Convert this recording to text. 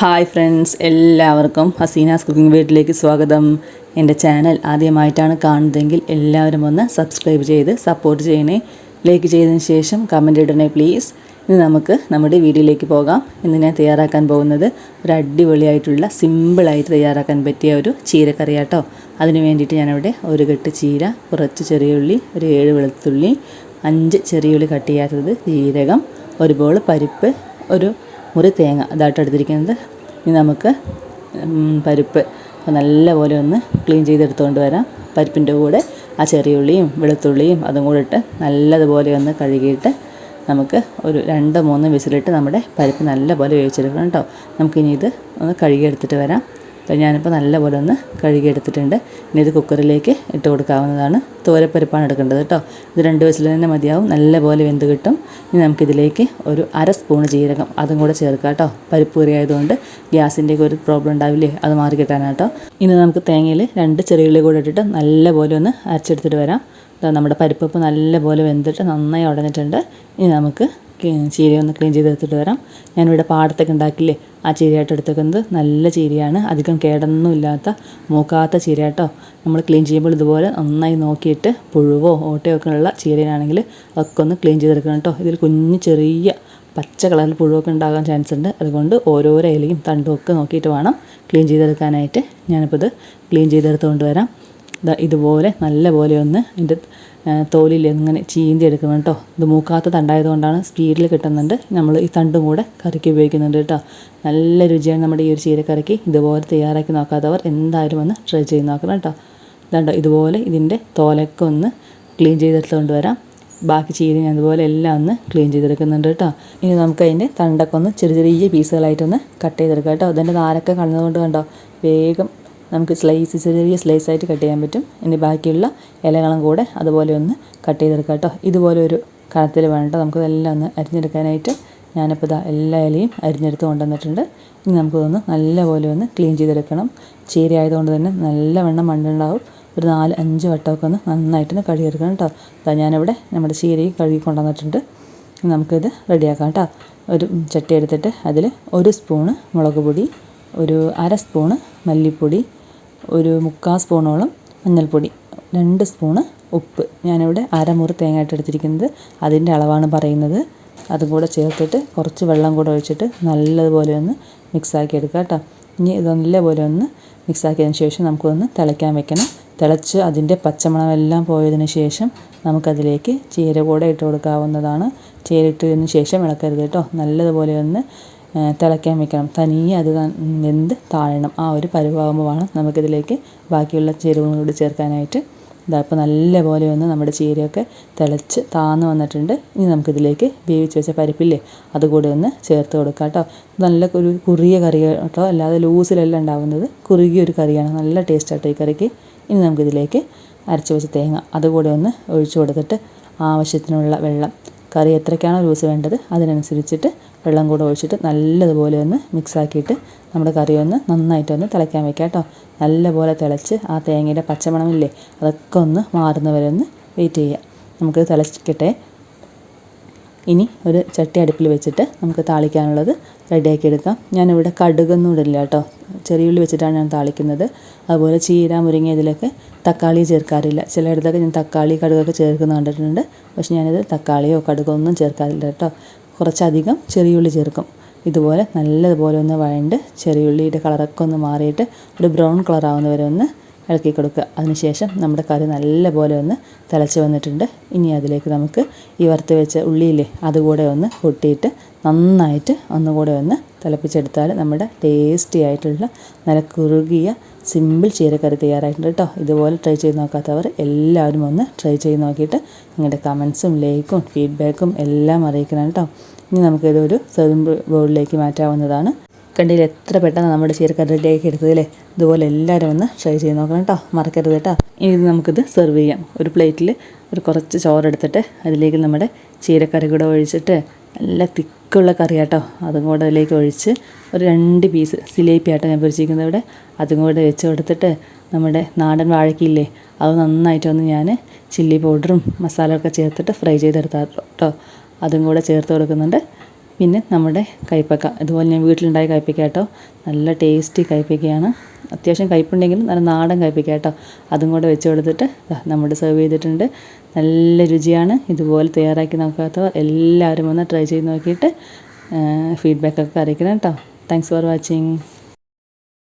Hi friends എല്ലാവർക്കും Hasina's cooking വീട്ടിലേക്ക് സ്വാഗതം. എന്റെ ചാനൽ ആദ്യമായിട്ടാണ് കാണുന്നതെങ്കിൽ എല്ലാവരും ഒന്ന് സബ്സ്ക്രൈബ് ചെയ്ത് സപ്പോർട്ട് ചെയ്യണേ. ലൈക്ക് ചെയ്തതിന് ശേഷം കമന്റ് ഇടണേ പ്ലീസ് ഇനി നമുക്ക് നമ്മുടെ വീഡിയോയിലേക്ക് പോകാം. ഇന്ന് ഞാൻ തയ്യാറാക്കാൻ പോകുന്നത് ഒരു അടിപൊളിയായിട്ടുള്ള സിമ്പിളായിട്ട് തയ്യാറാക്കാൻ പറ്റിയ ഒരു ചീരക്കറി കേട്ടോ അതിന് വേണ്ടിയിട്ട് ഞാനിവിടെ ഒരു കെട്ട് ചീര കുറച്ച് ചെറിയ ഉള്ളി ഒരു ഏഴ് വെളുത്തുള്ളി അഞ്ച് ചെറിയ ഉള്ളി കട്ട് ചെയ്യാത്തത് ജീരകം ഒരു ബോൾ പരിപ്പ് ഒരു മുറി തേങ്ങ ഇതായിട്ട് എടുത്തിരിക്കുന്നത്. ഇനി നമുക്ക് പരിപ്പ് നല്ലപോലെ ഒന്ന് ക്ലീൻ ചെയ്തെടുത്തുകൊണ്ട് വരാം. പരിപ്പിന്റെ കൂടെ ആ ചെറിയ ഉള്ളിയും വെളുത്തുള്ളിയും അതും കൂടെ ഇട്ട് നല്ലതുപോലെ ഒന്ന് കഴുകിയിട്ട് നമുക്ക് ഒരു രണ്ട് മൂന്ന് വിസിലിട്ട് നമ്മുടെ പരിപ്പ് നല്ലപോലെ വേവിച്ചെടുക്കണം കേട്ടോ. നമുക്കിനി ഇത് ഒന്ന് കഴുകിയെടുത്തിട്ട് വരാം. അപ്പോൾ ഞാനിപ്പോൾ നല്ലപോലെ ഒന്ന് കഴുകിയെടുത്തിട്ടുണ്ട്. ഇനി ഇത് കുക്കറിലേക്ക് ഇട്ട് കൊടുക്കാവുന്നതാണ്. തോരപ്പരിപ്പാണ് എടുക്കേണ്ടത് കേട്ടോ. ഇത് രണ്ട് വയസ്സിൽ തന്നെ മതിയാവും. നല്ലപോലെ വെന്ത് കിട്ടും. ഇനി നമുക്കിതിലേക്ക് ഒരു അര സ്പൂൺ ജീരകം അതും കൂടെ ചേർക്കാം കേട്ടോ. പരിപ്പ് കറി ആയതുകൊണ്ട് ഗ്യാസിന്റെയൊക്കെ ഒരു പ്രോബ്ലം ഉണ്ടാവില്ലേ? അത് മാറി കിട്ടാനാണ് കേട്ടോ. ഇനി നമുക്ക് തേങ്ങയിൽ രണ്ട് ചെറിയുള്ളി കൂടെ ഇട്ടിട്ട് നല്ലപോലെ ഒന്ന് അരച്ചെടുത്തിട്ട് വരാം. നമ്മുടെ പരിപ്പ് ഇപ്പോൾ നല്ലപോലെ വെന്തിട്ട് നന്നായി ഉടഞ്ഞിട്ടുണ്ട്. ഇനി നമുക്ക് ചീര ഒന്ന് ക്ലീൻ ചെയ്തെടുത്തിട്ട് വരാം. ഞാനിവിടെ പാടത്തൊക്കെ ഉണ്ടാക്കില്ലേ? ആ ചീരയായിട്ട് എടുത്തേക്കുന്നത് നല്ല ചീരയാണ്. അധികം കേടൊന്നും ഇല്ലാത്ത മൂക്കാത്ത ചീര നമ്മൾ ക്ലീൻ ചെയ്യുമ്പോൾ ഇതുപോലെ നന്നായി നോക്കിയിട്ട് പുഴുവോ ഓട്ടയോ ഒക്കെ ഉള്ള ചീരയാണെങ്കിൽ അതൊക്കെ ഒന്ന് ക്ലീൻ ചെയ്തെടുക്കണം കേട്ടോ. ഇതിൽ കുഞ്ഞ് ചെറിയ പച്ച കളറിൽ പുഴുവൊക്കെ ഉണ്ടാകാൻ ചാൻസ് ഉണ്ട്. അതുകൊണ്ട് ഓരോരോ ഇലയും തണ്ടും ഒക്കെ നോക്കിയിട്ട് വേണം ക്ലീൻ ചെയ്തെടുക്കാനായിട്ട്. ഞാനിപ്പോൾ ഇത് ക്ലീൻ ചെയ്തെടുത്തുകൊണ്ട് വരാം. ഇതുപോലെ നല്ല പോലെ ഒന്ന് ഇതിന്റെ തോലിൽ ഇങ്ങനെ ചീന്തി എടുക്കണം കേട്ടോ. ഇത് മൂക്കാത്ത തണ്ടായതുകൊണ്ടാണ് സ്പീഡിൽ കിട്ടുന്നുണ്ട്. നമ്മൾ ഈ തണ്ടും കൂടെ കറിക്ക് ഉപയോഗിക്കുന്നുണ്ട് കേട്ടോ. നല്ല രുചിയാണ് നമ്മുടെ ഈ ഒരു ചീരക്കറിക്ക്. ഇതുപോലെ തയ്യാറാക്കി നോക്കാത്തവർ എന്തായാലും ഒന്ന് ട്രൈ ചെയ്ത് നോക്കണം കേട്ടോ. ഇതാണ്ടോ ഇതുപോലെ ഇതിന്റെ തോലൊക്കെ ഒന്ന് ക്ലീൻ ചെയ്തെടുത്തുകൊണ്ട് വരാം. ബാക്കി ചീര ഞാൻ അതുപോലെ എല്ലാം ഒന്ന് ക്ലീൻ ചെയ്തെടുക്കുന്നുണ്ട് കേട്ടോ. ഇനി നമുക്ക് അതിന്റെ തണ്ടൊക്കെ ഒന്ന് ചെറിയ ചെറിയ പീസുകളായിട്ടൊന്ന് കട്ട് ചെയ്തെടുക്കാം കേട്ടോ. അതിന്റെ നാരൊക്കെ കളഞ്ഞതുകൊണ്ട് കണ്ടോ വേഗം നമുക്ക് സ്ലൈസ് ചെറിയ സ്ലൈസ് ആയിട്ട് കട്ട് ചെയ്യാൻ പറ്റും. ഇനി ബാക്കിയുള്ള ഇലകളും കൂടെ അതുപോലെ ഒന്ന് കട്ട് ചെയ്തെടുക്കാം കേട്ടോ. ഇതുപോലെ ഒരു കണത്തിൽ വേണ്ട നമുക്ക് ഇതെല്ലാം ഒന്ന് അരിഞ്ഞെടുക്കാനായിട്ട് ഞാനിപ്പോൾ ഇതാ എല്ലാ ഇലയും അരിഞ്ഞെടുത്ത് കൊണ്ടുവന്നിട്ടുണ്ട്. ഇനി നമുക്കിതൊന്ന് നല്ലപോലെ ഒന്ന് ക്ലീൻ ചെയ്തെടുക്കണം. ചീര ആയതുകൊണ്ട് തന്നെ നല്ല വെണ്ണം മണ്ണുണ്ടാവും. ഒരു നാല് അഞ്ച് വട്ടമൊക്കെ ഒന്ന് നന്നായിട്ടൊന്ന് കഴുകിയെടുക്കണം കേട്ടോ. അതാ ഞാനിവിടെ നമ്മുടെ ചീരയും കഴുകി കൊണ്ടുവന്നിട്ടുണ്ട്. നമുക്കിത് റെഡിയാക്കാം കേട്ടോ. ഒരു ചട്ടി എടുത്തിട്ട് അതിൽ ഒരു സ്പൂണ് മുളക് പൊടി ഒരു അര സ്പൂണ് മല്ലിപ്പൊടി ഒരു മുക്കാൽ സ്പൂണോളം മഞ്ഞൾപ്പൊടി രണ്ട് സ്പൂണ് ഉപ്പ്. ഞാനിവിടെ അരമുറി തേങ്ങയായിട്ട് എടുത്തിരിക്കുന്നത് അതിന്റെ അളവാണ് പറയുന്നത്. അതും കൂടെ ചേർത്തിട്ട് കുറച്ച് വെള്ളം കൂടെ ഒഴിച്ചിട്ട് നല്ലതുപോലെ ഒന്ന് മിക്സാക്കി എടുക്കുക കേട്ടോ. ഇനി ഇത് നല്ലപോലെ ഒന്ന് മിക്സാക്കിയതിന് ശേഷം നമുക്കൊന്ന് തിളയ്ക്കാൻ വെക്കണം. തിളച്ച് അതിന്റെ പച്ചമണമെല്ലാം പോയതിന് ശേഷം നമുക്കതിലേക്ക് ചീര കൂടെ ഇട്ട് കൊടുക്കാവുന്നതാണ്. ചീര ഇട്ടതിന് ശേഷം ഇളക്കരുത് കേട്ടോ. നല്ലതുപോലെ ഒന്ന് തിളയ്ക്കാൻ വെക്കണം. തനിയെ അത് വെന്ത് താഴണം. ആ ഒരു പരുവാകുമ്പോഴാണ് നമുക്കിതിലേക്ക് ബാക്കിയുള്ള ചേരുവകളും കൂടി ചേർക്കാനായിട്ട് ഇതാ ഇപ്പോൾ നല്ലപോലെ ഒന്ന് നമ്മുടെ ചീരയൊക്കെ തിളച്ച് താന്ന് വന്നിട്ടുണ്ട്. ഇനി നമുക്കിതിലേക്ക് വേവിച്ച് വെച്ച പരിപ്പില്ലേ അതുകൂടി ഒന്ന് ചേർത്ത് കൊടുക്കാം കേട്ടോ. നല്ല ഒരു കുറിയ കറി കേട്ടോ. അല്ലാതെ ലൂസിലല്ല ഉണ്ടാവുന്നത്. കുറുകിയ ഒരു കറിയാണ്. നല്ല ടേസ്റ്റ് ആട്ടോ ഈ കറിക്ക്. ഇനി നമുക്കിതിലേക്ക് അരച്ച് വെച്ച തേങ്ങ അതുകൂടി ഒന്ന് ഒഴിച്ചു കൊടുത്തിട്ട് ആവശ്യത്തിനുള്ള വെള്ളം കറി എത്രയ്ക്കാണോ ലൂസ് വേണ്ടത് അതിനനുസരിച്ചിട്ട് വെള്ളം കൂടെ ഒഴിച്ചിട്ട് നല്ലതുപോലെ ഒന്ന് മിക്സാക്കിയിട്ട് നമ്മുടെ കറി ഒന്ന് നന്നായിട്ടൊന്ന് തിളയ്ക്കാൻ വെക്കാം കേട്ടോ. നല്ലപോലെ തിളച്ച് ആ തേങ്ങയുടെ പച്ചമണമില്ലേ അതൊക്കെ ഒന്ന് മാറുന്നവരെ ഒന്ന് വെയിറ്റ് ചെയ്യാം നമുക്ക് തിളച്ചിക്കട്ടെ. ഇനി ഒരു ചട്ടി അടുപ്പിൽ വെച്ചിട്ട് നമുക്ക് താളിക്കാനുള്ളത് റെഡിയാക്കി എടുക്കാം. ഞാനിവിടെ കടുകൊന്നും ഇടില്ല കേട്ടോ. ചെറിയുള്ളി വെച്ചിട്ടാണ് ഞാൻ താളിക്കുന്നത്. അതുപോലെ ചീര മുരിങ്ങ ഇതിലൊക്കെ തക്കാളി ചേർക്കാറില്ല. ചിലയിടത്തൊക്കെ ഞാൻ തക്കാളി കടുകൊക്കെ ചേർക്കുന്ന കണ്ടിട്ടുണ്ട്. പക്ഷെ ഞാനിത് തക്കാളിയോ കടുകോ ഒന്നും ചേർക്കാറില്ല കേട്ടോ. കുറച്ചധികം ചെറിയുള്ളി ചേർക്കും. ഇതുപോലെ നല്ലതുപോലെ ഒന്ന് വഴണ്ട് ചെറിയുള്ളിയുടെ കളറൊക്കെ ഒന്ന് മാറിയിട്ട് ഒരു ബ്രൗൺ കളറാവുന്ന വരെ ഒന്ന് ഇളക്കി കൊടുക്കുക. അതിനുശേഷം നമ്മുടെ കറി നല്ലപോലെ ഒന്ന് തിളച്ച് വന്നിട്ടുണ്ട്. ഇനി അതിലേക്ക് നമുക്ക് ഈ വറുത്ത് വെച്ച ഉള്ളിയില്ലേ അതുകൂടെ ഒന്ന് കൊട്ടിയിട്ട് നന്നായിട്ട് ഒന്നുകൂടെ ഒന്ന് തിളപ്പിച്ചെടുത്താൽ നമ്മുടെ ടേസ്റ്റി ആയിട്ടുള്ള നല്ല കുറുകിയ സിമ്പിൾ ചീരക്കറി തയ്യാറായിട്ടുണ്ട് കേട്ടോ. ഇതുപോലെ ട്രൈ ചെയ്ത് നോക്കാത്തവർ എല്ലാവരും ഒന്ന് ട്രൈ ചെയ്ത് നോക്കിയിട്ട് നിങ്ങളുടെ കമൻസും ലൈക്കും ഫീഡ്ബാക്കും എല്ലാം അറിയിക്കണം കേട്ടോ. ഇനി നമുക്കിതൊരു സെർവിംഗ് ബൗളിലേക്ക് മാറ്റാവുന്നതാണ്. കണ്ടില്ല? എത്ര പെട്ടെന്ന് നമ്മുടെ ചീരക്കറി റെഡിയാക്കി എടുത്തതല്ലേ ഇതുപോലെ എല്ലാവരും ഒന്ന് ട്രൈ ചെയ്ത് നോക്കണം കേട്ടോ. മറക്കരുത് കേട്ടോ. ഇനി നമുക്കിത് സെർവ് ചെയ്യാം. ഒരു പ്ലേറ്റിൽ ഒരു കുറച്ച് ചോറെടുത്തിട്ട് അതിലേക്ക് നമ്മുടെ ചീരക്കറി കൂടെ ഒഴിച്ചിട്ട് നല്ല തിക്കുള്ള കറി കേട്ടോ അതും കൂടെ അതിലേക്ക് ഒഴിച്ച് ഒരു രണ്ട് പീസ് സിലേപ്പി ആട്ടോ ഞാൻ പൊരിച്ചിരിക്കുന്നത് ഇവിടെ. അതും കൂടെ വെച്ച് കൊടുത്തിട്ട് നമ്മുടെ നാടൻ വാഴക്കില്ലേ അത് നന്നായിട്ടൊന്ന് ഞാൻ ചില്ലി പൗഡറും മസാലയൊക്കെ ചേർത്തിട്ട് ഫ്രൈ ചെയ്തെടുത്താട്ടോ അതും കൂടെ ചേർത്ത് കൊടുക്കുന്നുണ്ട്. പിന്നെ നമ്മുടെ കൈപ്പക്ക. ഇതുപോലെ ഞാൻ വീട്ടിലുണ്ടായ കൈപ്പക്ക കേട്ടോ. നല്ല ടേസ്റ്റി കൈപ്പക്കയാണ്. അത്യാവശ്യം കയ്പ്പുണ്ടെങ്കിലും നല്ല നാടൻ കയ്പ്പയ്ക്ക കേട്ടോ. അതും കൂടെ വെച്ച് കൊടുത്തിട്ട് നമ്മുടെ സെർവ് ചെയ്തിട്ടുണ്ട്. നല്ല രുചിയാണ്. ഇതുപോലെ തയ്യാറാക്കി നോക്കാത്തവർ എല്ലാവരും ഒന്ന് ട്രൈ ചെയ്ത് നോക്കിയിട്ട് ഫീഡ്ബാക്കൊക്കെ അറിയിക്കണം കേട്ടോ. Thanks for watching